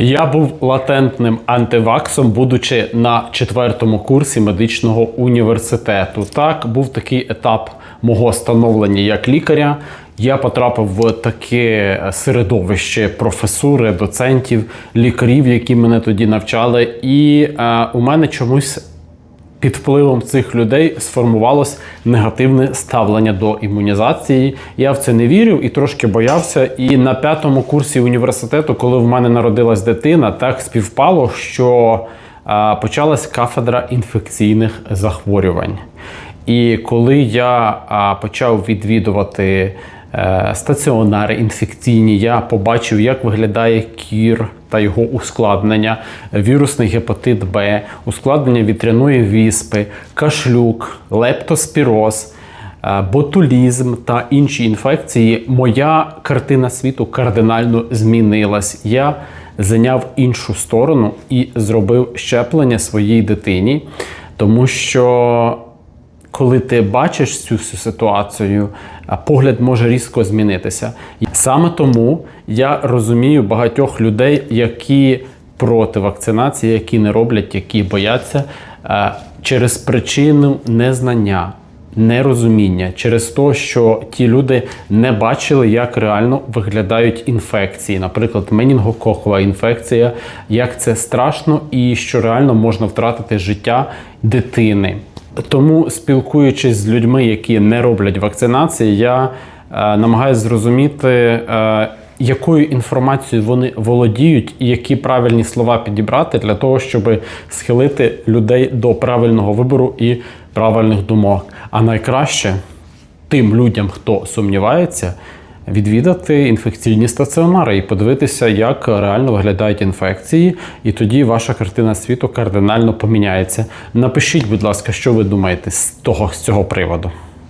Я був латентним антиваксом, будучи на четвертому курсі медичного університету. Так, був такий етап мого становлення як лікаря. Я потрапив в таке середовище професури, доцентів, лікарів, які мене тоді навчали. І е, у мене чомусь під впливом цих людей сформувалось негативне ставлення до імунізації. Я в це не вірив і трошки боявся. І на п'ятому курсі університету, коли в мене народилась дитина, так співпало, що почалась кафедра інфекційних захворювань. І коли я почав відвідувати стаціонари інфекційні, я побачив, як виглядає кір та його ускладнення, вірусний гепатит Б, ускладнення вітряної віспи, кашлюк, лептоспіроз. е, Ботулізм та інші інфекції, моя картина світу кардинально змінилась. Я зайняв іншу сторону і зробив щеплення своїй дитині, тому що коли ти бачиш цю всю ситуацію, погляд може різко змінитися. Саме тому я розумію багатьох людей, які проти вакцинації, які не роблять, які бояться е, через причину незнання. Нерозуміння через те, що ті люди не бачили, як реально виглядають інфекції, наприклад, менінгококова інфекція, як це страшно і що реально можна втратити життя дитини. Тому, спілкуючись з людьми, які не роблять вакцинації, я е, намагаюся зрозуміти, е, якою інформацією вони володіють, і які правильні слова підібрати для того, щоб схилити людей до правильного вибору і правильних думок. А найкраще тим людям, хто сумнівається, відвідати інфекційні стаціонари і подивитися, як реально виглядають інфекції, і тоді ваша картина світу кардинально поміняється. Напишіть, будь ласка, що ви думаєте з того з цього приводу.